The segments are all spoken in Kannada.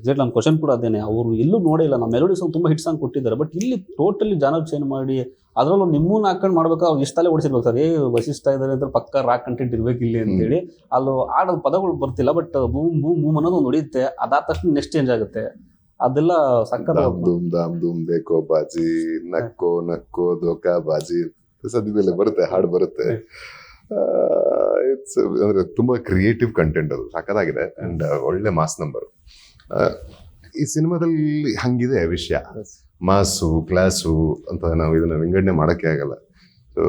ಎಕ್ಸಾಕ್ಟ್ ನನ್ನ ಕ್ವಶನ್ ಕೂಡ ಅದೇನೆ. ಅವರು ಎಲ್ಲೂ ನೋಡೇ ಇಲ್ಲ. ನಮ್ಮ ಮೆಲೋಡಿ ಸಾಂಗ್ ತುಂಬಾ ಹಿಟ್ ಸಾಂಗ್ ಕೊಟ್ಟಿದ್ದಾರೆ. ಬಟ್ ಇಲ್ಲಿ ಟೋಟಲಿ ಜನ ಚೇಂಜ್ ಮಾಡಿ ಅದರಲ್ಲೂ ನಿಮ್ಮನ್ನ ಹಾಕೊಂಡು ಮಾಡ್ಬೇಕು? ಅವ್ರು ಇಷ್ಟಲ್ಲೇ ಓಡಿಸಿರ್ಬೇಕು ಸರ್. ಏ ವಶಿಷ್ಠ ಇದ್ದಾರೆ ಅಂದ್ರೆ ಪಕ್ಕ ರಾಕ್ ಕಂಟೆಂಟ್ ಇರ್ಬೇಕು ಇಲ್ಲಿ ಅಂತೇಳಿ. ಅಲ್ಲಿ ಆಡೋದು ಪದಗಳು ಬರ್ತಿಲ್ಲ. ಬಟ್ ಬೂಮ್ ಬೂಮ್ ಬೂಮ್ ಅನ್ನೋದು ಒಂದು ಹೊಡಿಯುತ್ತೆ ಅದಾದ ತಕ್ಷಣ ನೆಕ್ಸ್ಟ್ ಚೇಂಜ್ ಆಗುತ್ತೆ. ಅದೆಲ್ಲ ಸಕ್ಕತ್ ಧೂಮ್ ದಾಮ್ ಧೂಮ್ ದೇಕೋ ಬಾಜಿ ನಕ್ಕೋ ನಕ್ಕೋ ದೋಕಾ ಬಾಜಿ. ಸದ್ಯದಲ್ಲೇ ಬರುತ್ತೆ ಹಾಡು ಬರುತ್ತೆ. ಇಟ್ಸ್ ಅಂದ್ರೆ ತುಂಬಾ ಕ್ರಿಯೇಟಿವ್ ಕಂಟೆಂಟ್ ಅದು. ಸಖತ್ತಾಗಿದೆ. ಅಂಡ್ ಒಳ್ಳೆ ಮಾಸ್ ನಂಬರ್ ಈ ಸಿನಿಮಾದಲ್ಲಿ ಹಂಗಿದೆ ವಿಷಯ. ಮಾಸು ಕ್ಲಾಸು ಅಂತ ನಾವು ಇದನ್ನ ವಿಂಗಡಣೆ ಮಾಡಕ್ಕೆ ಆಗಲ್ಲ. ಸೊ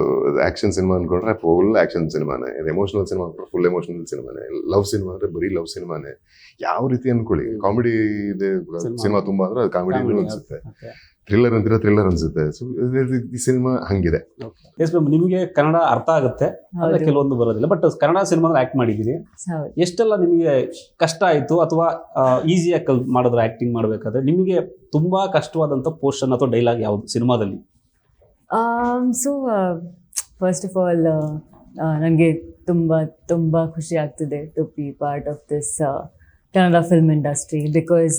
ಆಕ್ಷನ್ ಸಿನಿಮಾ ಅಂದ್ಕೊಂಡ್ರೆ ಫುಲ್ ಆಕ್ಷನ್ ಸಿನಿಮಾನೇ ಇದು ಎಮೋಷನಲ್ ಸಿನಿಮಾ ಅಂದ್ಕೊಂಡ್ರೆ ಫುಲ್ ಎಮೋಷನಲ್ ಸಿನಿಮಾನೇ ಲವ್ ಸಿನಿಮಾ ಅಂದ್ರೆ ಬರೀ ಲವ್ ಸಿನಿಮಾನೇ ಯಾವ ರೀತಿ ಅನ್ಕೊಳ್ಳಿ. ಕಾಮಿಡಿ ಇದೆ. ಸಿನಿಮಾ ತುಂಬಾ ಅಂದ್ರೆ ಅದು ಕಾಮಿಡಿ ಅನ್ಸುತ್ತೆ. ಥ್ರಿಲ್ಲರ್ ಅಂತೀರ ಥ್ರಿಲ್ಲರ್ ಅನ್ಸುತ್ತೆ. ಸೊ ಈ ಸಿನಿಮಾ ಹಂಗಿದೆ. ಎಸ್ ಮ್ಯಾಮ್ ನಿಮಗೆ ಕನ್ನಡ ಅರ್ಥ ಆಗುತ್ತೆ. ಆದರೆ ಕೆಲವೊಂದು ಬರೋದಿಲ್ಲ. ಬಟ್ ಕನ್ನಡ ಸಿನಿಮಾ ಆಕ್ಟ್ ಮಾಡಿದ್ದೀರಿ. ಎಷ್ಟೆಲ್ಲ ನಿಮಗೆ ಕಷ್ಟ ಆಯಿತು ಅಥವಾ ಈಸಿಯಾಗಿ ಕಲ್ ಮಾಡಿದ್ರೆ ಆ್ಯಕ್ಟಿಂಗ್ ಮಾಡಬೇಕಾದ್ರೆ ನಿಮಗೆ ತುಂಬಾ ಕಷ್ಟವಾದಂಥ ಪೋರ್ಷನ್ ಅಥವಾ ಡೈಲಾಗ್ ಯಾವ್ದು ಸಿನಿಮಾದಲ್ಲಿ? ಸೊ ಫಸ್ಟ್ ಆಫ್ ಆಲ್ ನನಗೆ ತುಂಬ ತುಂಬ ಖುಷಿ ಆಗ್ತಿದೆ to be part of this Kannada film industry because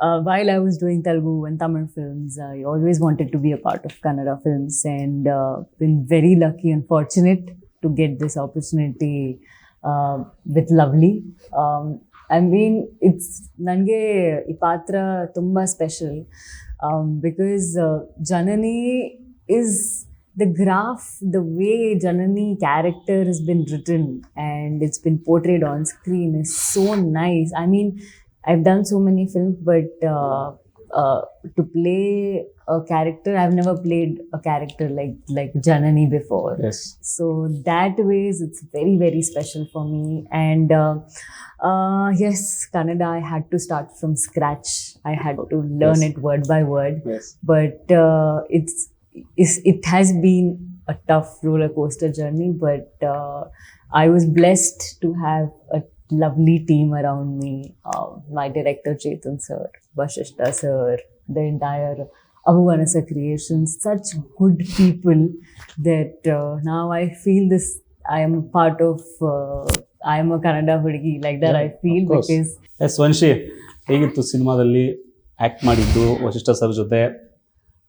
uh, while I was doing Telugu and Tamil films, I always wanted to be a part of Kannada films and uh, been very lucky and fortunate to get this opportunity uh, with Lovely. Um, I mean, it's Nange Ipatra Tumba special um, because uh, Janani is the graph, the way Janani character has been written and it's been portrayed on screen is so nice. I mean, I've done so many films, but uh, uh, to play a character, I've never played a character like like Janani before. Yes. So that ways, it's very very special for me. And uh, uh, yes, Canada, I had to start from scratch. I had to learn yes. it word by word. Yes. But uh, it's, it's it has been a tough roller coaster journey, but uh, I was blessed to have a lovely team around me uh, my director chetan sir vashishta sir the entire Abhuvanasa creations such good people that uh, now i feel this i am part of uh, i am a kannada hudgi like that Yeah, i feel because yes Vamshi ಹೇಗಿತ್ತು ಸಿನಿಮಾದಲ್ಲಿ ಆ್ಯಕ್ಟ್ ಮಾಡಿದ್ದು ವಶಿಷ್ಠ ಸರ್ ಜೊತೆ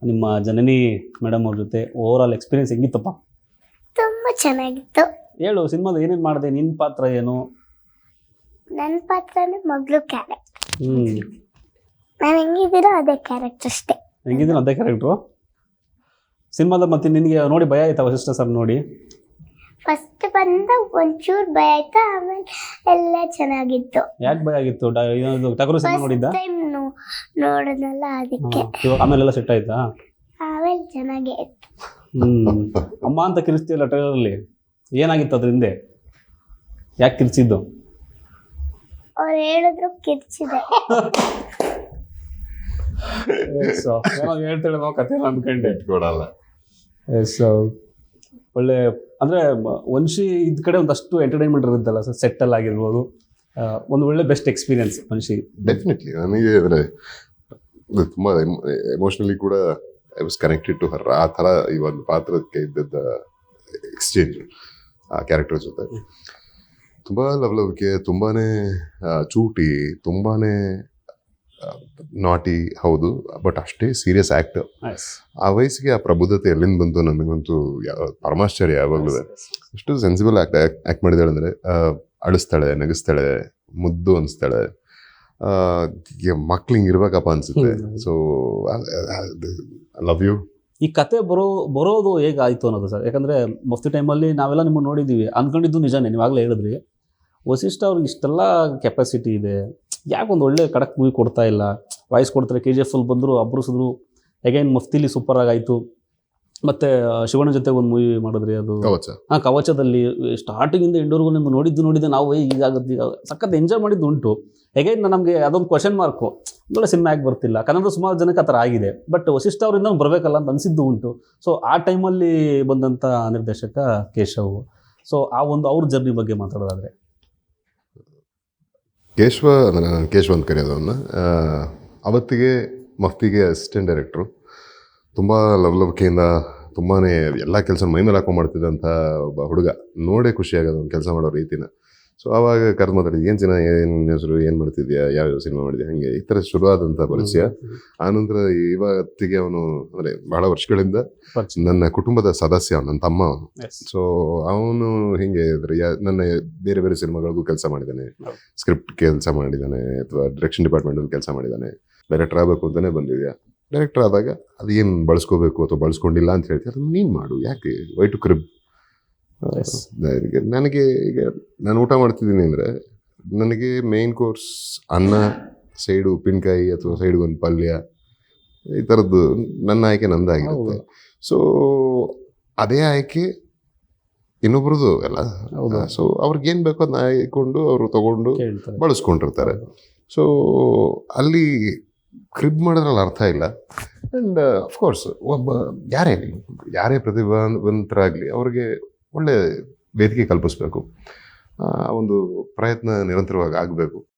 ನಿಮ್ಮ ಜನನಿ ಮೇಡಮ್ ಅವ್ರ ಜೊತೆ ಓವರ್ ಆಲ್ ಎಕ್ಸ್ಪೀರಿಯನ್ಸ್ ಹೆಂಗಿತ್ತಪ್ಪ ತುಂಬ ಚೆನ್ನಾಗಿತ್ತು ಹೇಳು ಸಿನಿಮಾದ ಏನೇನು ಮಾಡಿದೆ ನಿನ್ನ ಪಾತ್ರ ಏನು ನನ್ನ ಪಾತ್ರ ಮಗಳು ಕ್ಯಾರೆಕ್ಟರ್ ಹ್ಞೂ ನಾನು ಹೆಂಗಿದ್ದೀರೋ ಅದೇ ಕ್ಯಾರೆಕ್ಟರ್ ಅಷ್ಟೇ. ಹೆಂಗಿದ್ದೀನಿ ಅದೇ ಕ್ಯಾರೆಕ್ಟ್ರು ಸಿನಿಮಾದ ಮತ್ತೆ ನಿನಗೆ ನೋಡಿ ಭಯ ಆಯ್ತಾ ವಶಿಷ್ಠ ಸರ್ ನೋಡಿ? ಫಸ್ಟ್ ಬಂದ ಒಂಚೂರು ಭಯ ಆಯ್ತಾ ಆಮೇಲೆ ಎಲ್ಲ ಚೆನ್ನಾಗಿತ್ತು. ಯಾಕೆ ಭಯ ಆಗಿತ್ತು? ಡ- ಇದು ಟಗರು ಸಿನಿಮಾ ನೋಡಿದ್ದ? ಟೈಮ್ ನೋಡೋದಲ್ಲ ಅದಕ್ಕೆ. ಆಮೇಲೆಲ್ಲ ಸೆಟ್ ಆಯ್ತಾ? ಆಮೇಲೆ ಚೆನ್ನಾಗೇ ಆಯ್ತು. ಹ್ಮ್. ಅಮ್ಮ ಅಂತ ಕಿರಿಸ್ತಿಲ್ಲ ಟ್ರೈಲರ್ ಅಲ್ಲಿ? ಏನಾಗಿತ್ತು ಅದ್ರ ಹಿಂದೆ ಯಾಕೆ ಕಿರ್ಚಿದ್ದು ಅವ್ರು ಹೇಳಿದ್ರು ಕಿರ್ಚಿದೆ ಸೊ ಏನೋ ಹೇಳ್ತಾಳೆ ನಾವು ಕತೆ ಅನ್ಕೊಂಡೆ. ಇಟ್ಕೊಡಲ್ಲ. ಎಸ್ ಒಳ್ಳೆ ಅಂದ್ರೆ ವಂಶಿ ಇದ್ ಕಡೆ ಒಂದಷ್ಟು ಎಂಟರ್ಟೈನ್ಮೆಂಟ್ ಇರುತ್ತಲ್ಲ ಸರ್ ಸೆಟ್ಟಲ್ ಆಗಿರ್ಬೋದು. ಒಂದು ಒಳ್ಳೆ ಬೆಸ್ಟ್ ಎಕ್ಸ್ಪೀರಿಯನ್ಸ್ ವಂಶಿ ಡೆಫಿನೆಟ್ಲಿ ನನಗೆ ಅಂದ್ರೆ ತುಂಬ ತುಂಬಾ ಎಮೋಷನಲಿ ಕೂಡ I was connected to her ಆ ಥರ ಈ ಒಂದು ಪಾತ್ರಕ್ಕೆ ಇದ್ದದ್ದ ಎಕ್ಸ್ಚೇಂಜ್ ಆ ಕ್ಯಾರೆಕ್ಟರ್ ಜೊತೆ. ತುಂಬಾ ಲವಲವಿಕೆ ತುಂಬಾನೇ ಆ, ಚೂಟಿ ತುಂಬಾನೇ ನಾಟಿ ಹೌದು ಬಟ್ ಅಷ್ಟೇ ಸೀರಿಯಸ್ ಆ್ಯಕ್ಟ್ ಆ ವಯಸ್ಸಿಗೆ ಆ ಪ್ರಬುದ್ಧತೆ ಎಲ್ಲಿಂದ ಬಂತು ನನಗಂತೂ ಪರಮಾಶ್ಚರ್ಯ ಯಾವಾಗಲೂ ಎಷ್ಟು ಸೆನ್ಸಿಬಲ್ ಆಕ್ಟ್ ಆ್ಯಕ್ಟ್ ಮಾಡಿದಾಳೆ ಅಂದ್ರೆ ಅಳಿಸ್ತಾಳೆ ನಗಿಸ್ತಾಳೆ ಮುದ್ದು ಅನಿಸ್ತಾಳೆ ಮಕ್ಳು ಇರ್ಬೇಕಪ್ಪ ಅನ್ಸುತ್ತೆ. ಸೊ ಲವ್ ಯು ಈ ಕತೆ ಬರೋ ಬರೋದು ಹೇಗಾಯಿತು ಅನ್ನೋದು ಸರ್? ಯಾಕಂದ್ರೆ ಮಸ್ತಿ ಟೈಮಲ್ಲಿ ನಾವೆಲ್ಲ ನಿಮ್ಮನ್ನು ನೋಡಿದ್ದೀವಿ. ಅಂದ್ಕೊಂಡಿದ್ದು ನಿಜಾನೇ ನೀವಾಗಲೇ ಹೇಳಿದ್ರಿ. ವಸಿಷ್ಠ ಅವ್ರಿಗೆ ಇಷ್ಟೆಲ್ಲ ಕೆಪಾಸಿಟಿ ಇದೆ. ಯಾಕೆ ಒಂದು ಒಳ್ಳೆ ಕಡಕ್ ಮೂವಿ ಕೊಡ್ತಾ ಇಲ್ಲ? ವಾಯ್ಸ್ ಕೊಡ್ತಾರೆ ಕೆ ಜಿ ಎಫ್ ಅಲ್ಲಿ ಬಂದರು ಅಬ್ರುಸಿದ್ರು. Again ಮಫ್ತಿಲಿ super ಆಗಾಯಿತು. ಮತ್ತೆ ಶಿವಣ್ಣ ಜೊತೆ ಒಂದು ಮೂವಿ ಮಾಡಿದ್ರಿ ಅದು. ಕವಚ. ಹಾಂ ಕವಚದಲ್ಲಿ ಸ್ಟಾರ್ಟಿಂಗಿಂದ ಎಂಡೋರ್ಗು ನಿಮ್ಗೆ ನೋಡಿದ್ದು ನೋಡಿದ್ದೆ ನಾವು ಏ ಆಗುತ್ತೆ ಈಗ ಸಖತ್ ಎಂಜಾಯ್ ಮಾಡಿದ್ದು ಉಂಟು. ಎಗೈನ್ ನಮಗೆ ಅದೊಂದು ಕ್ವಶನ್ ಮಾರ್ಕು ಒಳ್ಳೆ ಸಿನಿಮಾ ಆಗಿ ಬರ್ತಿಲ್ಲ? ಕನ್ನಡ ಸುಮಾರು ಜನಕ್ಕೆ ಆ ಥರ ಆಗಿದೆ. ಬಟ್ ವಸಿಷ್ಠ ಅವರಿಂದ ಬರಬೇಕಲ್ಲ ಅಂತ ಅನಿಸಿದ್ದು ಉಂಟು. ಸೊ ಆ ಟೈಮಲ್ಲಿ ಬಂದಂಥ ನಿರ್ದೇಶಕ ಕೇಶವ್. ಸೊ ಆ ಒಂದು ಅವ್ರ ಜರ್ನಿ ಬಗ್ಗೆ ಮಾತಾಡೋದಾದ್ರೆ. ಕೇಶವ, ಅಂದರೆ ನಾನು ಕೇಶವ ಅಂತ ಕರೆಯೋದು ಅವನ್ನ ಅವತ್ತಿಗೆ ಮಫ್ತಿಗೆ ಅಸಿಸ್ಟೆಂಟ್ ಡೈರೆಕ್ಟ್ರು ತುಂಬ ಲವಲವಿಕೆಯಿಂದ ತುಂಬಾ ಎಲ್ಲ ಕೆಲಸ ಮೈ ಮೇಲೆ ಹಾಕೊಂಡು ಮಾಡ್ತಿದ್ದಂಥ ಒಬ್ಬ ಹುಡುಗ. ನೋಡೇ ಖುಷಿಯಾಗೋದು ಅವ್ನು ಕೆಲಸ ಮಾಡೋ ರೀತಿನ. ಸೊ ಅವಾಗ ಕರೆದು ಮಾತಾಡಿದ್ವಿ ಏನು ಜನ ಏನು ಹೆಸರು ಏನು ಮಾಡ್ತಿದ್ಯಾ ಯಾವ ಸಿನಿಮಾ ಮಾಡಿದ್ಯಾ? ಹಂಗೆ ಈ ಥರ ಶುರುವಾದಂಥ ಪರಿಚಯ. ಆನಂತರ ಇವತ್ತಿಗೆ ಅವನು ಅಂದರೆ ಬಹಳ ವರ್ಷಗಳಿಂದ ನನ್ನ ಕುಟುಂಬದ ಸದಸ್ಯ ಅವನು ನನ್ನ ತಮ್ಮ ಅವನು. ಸೊ ಅವನು ಹಿಂಗೆ ಇದ್ರೆ ಯಾ- ನನ್ನ ಬೇರೆ ಬೇರೆ ಸಿನಿಮಾಗಳಿಗೂ ಕೆಲಸ ಮಾಡಿದ್ದಾನೆ ಸ್ಕ್ರಿಪ್ಟ್ ಕೆಲಸ ಮಾಡಿದ್ದಾನೆ ಅಥವಾ ಡೈರೆಕ್ಷನ್ ಡಿಪಾರ್ಟ್ಮೆಂಟಲ್ಲಿ ಕೆಲಸ ಮಾಡಿದ್ದಾನೆ ಡೈರೆಕ್ಟರ್ ಆಗಬೇಕು ಅಂತಲೇ ಬಂದಿದ್ಯಾ? ಡೈರೆಕ್ಟರ್ ಆದಾಗ ಅದು ಏನು ಬಳಸ್ಕೋಬೇಕು ಅಥವಾ ಬಳಸ್ಕೊಂಡಿಲ್ಲ ಅಂತ ಹೇಳ್ತೀವಿ ಅದನ್ನು ನೀನು ಮಾಡು ಯಾಕೆ? Why to crib Yes. ನನಗೆ ಈಗ ನಾನು ಊಟ ಮಾಡ್ತಿದ್ದೀನಿ ಅಂದರೆ ನನಗೆ ಮೇಯ್ನ್ ಕೋರ್ಸ್ ಅನ್ನ ಸೈಡು ಉಪ್ಪಿನಕಾಯಿ ಅಥವಾ ಸೈಡ್ ಒಂದು ಪಲ್ಯ ಈ ಥರದ್ದು ನನ್ನ ಆಯ್ಕೆ ನಂದಾಗಿರುತ್ತೆ. ಸೊ ಅದೇ ಆಯ್ಕೆ ಇನ್ನೊಬ್ರದ್ದು ಅಲ್ಲ. ಸೊ ಅವ್ರಿಗೇನು ಬೇಕೋ ಅದನ್ನ ಆಯ್ಕೊಂಡು ಅವರು ತಗೊಂಡು ಬಳಸ್ಕೊಂಡಿರ್ತಾರೆ. ಸೊ ಅಲ್ಲಿ ಕ್ರಿಬ್ ಮಾಡೋದ್ರಲ್ಲಿ ಅರ್ಥ ಇಲ್ಲ. ಆ್ಯಂಡ್ ಅಫ್ಕೋರ್ಸ್ ಒಬ್ಬ ಯಾರೇ ಯಾರೇ ಪ್ರತಿಭಾವಂತರಾಗಲಿ ಅವ್ರಿಗೆ ಒಳ್ಳೆ ವೇದಿಕೆ ಕಲ್ಪಿಸ್ಬೇಕು. ಒಂದು ಪ್ರಯತ್ನ ನಿರಂತರವಾಗಿ ಆಗಬೇಕು.